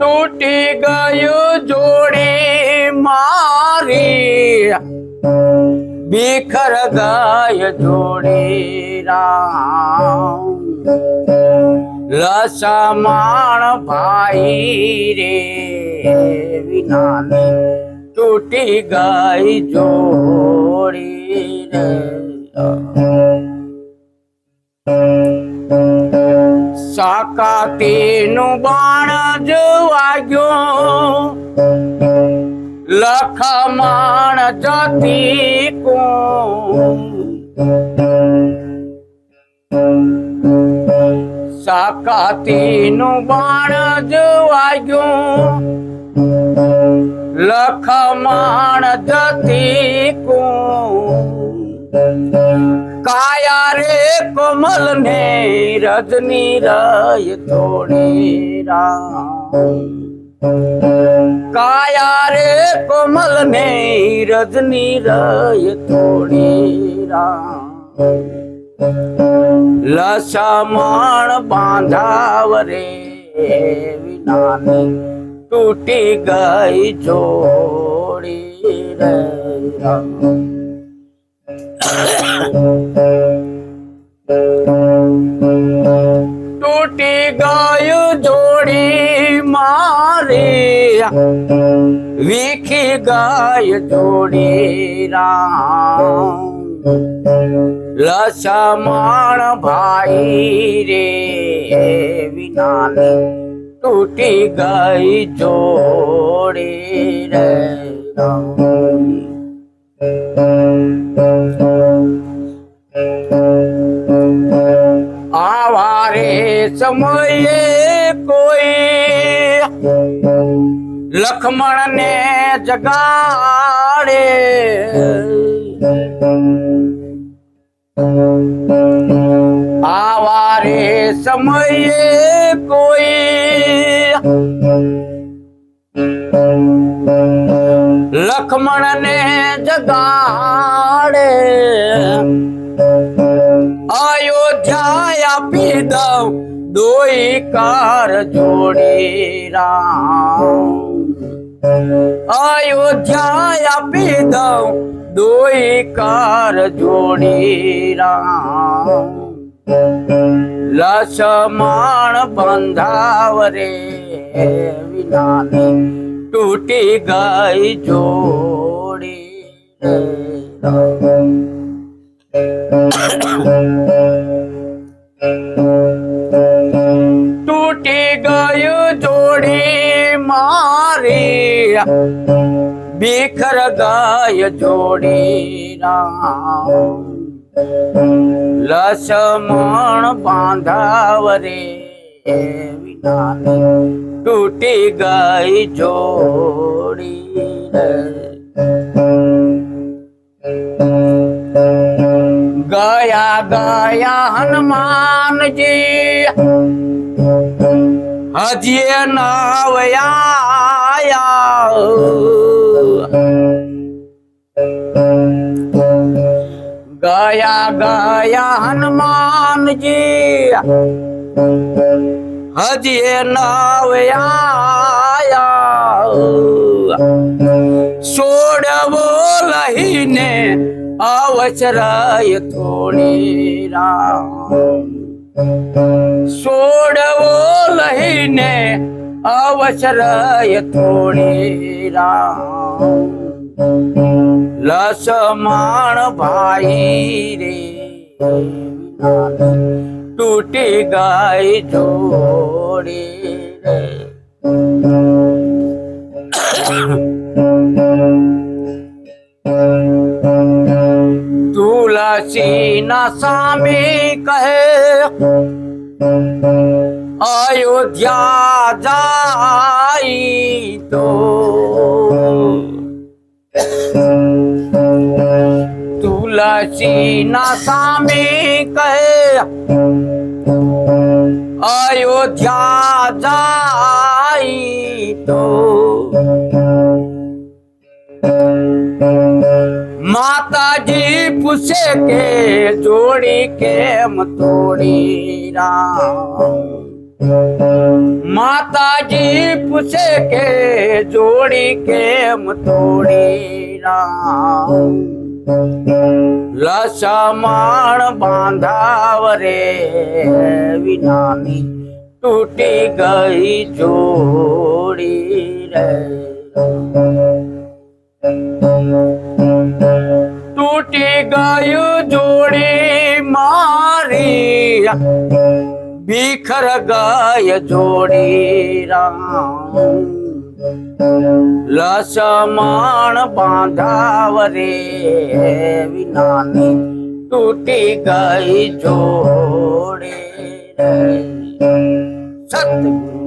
તૂટી ગયું જોડી મારી. બિખર ગાય જોડી રામ. લસમાણ ભાઈ રે વિનાની તૂટી ગઈ જોડી રે. સાકાતીનું બાણ જ વાગ્યો લખમણ જતી કું સાકાતીનું બાણ જ વાગ્યું લખમણ જતી કોમલ ને રજની રાય તોડી કાયા રે કોમલ ને રજની રાય તોડી લસમણ બાંધાવ રે વિનાની તૂટી ગઈ જોડી રે ગય જોડી રામ. લસમણ ભાઈ રે વિનાની તૂટી ગઈ જોડી રે આવા રે સમયે કોઈ લખમણ ને જગાડે આવારે સમયે કોઈ લખમણ ને જગાડે અયોધ્યા આપી દઉં દોઈ કાર જોડી રામ અયોધ્યા આપી દઉં દોઈ કાર જોડી રામ. લસમાણ બંધાવરે વિનાની તૂટી ગઈ જોડી તૂટી ગયું જોડી મારી બિખર ગાય જોડી લસમણ બાંધાવ રે તૂટી ગઈ જોડી ગયા ગયા હનુમાનજી હજી નવયા ગયા ગયા હનુમાનજી હજી નવયા છોડવો લહીને અવસરાય થોડી રામ અવસરાય થોડી રામ લસમાણ ભાઈ રે વિનાની તૂટી ગઈ જોડી રે તુલસી ના સામે કહે અયોધ્યા જાય તો તુલસી ના સામે કહે અયોધ્યા જાય તો માતા માતાજી પૂછે કે જોડી કેમ તોડી રામ માતાજી પૂછે કે જોડી કેમ તોડી રામ લસમણ બાંધાવ રે વિનાની તૂટી ગઈ જોડી રે. તૂટી ગયું જોડી મારી બિખર ગાય જોડી રામ. લસમાણ બાંધાવરે વિનાની તૂટી ગઈ જોડે. સતગુરુ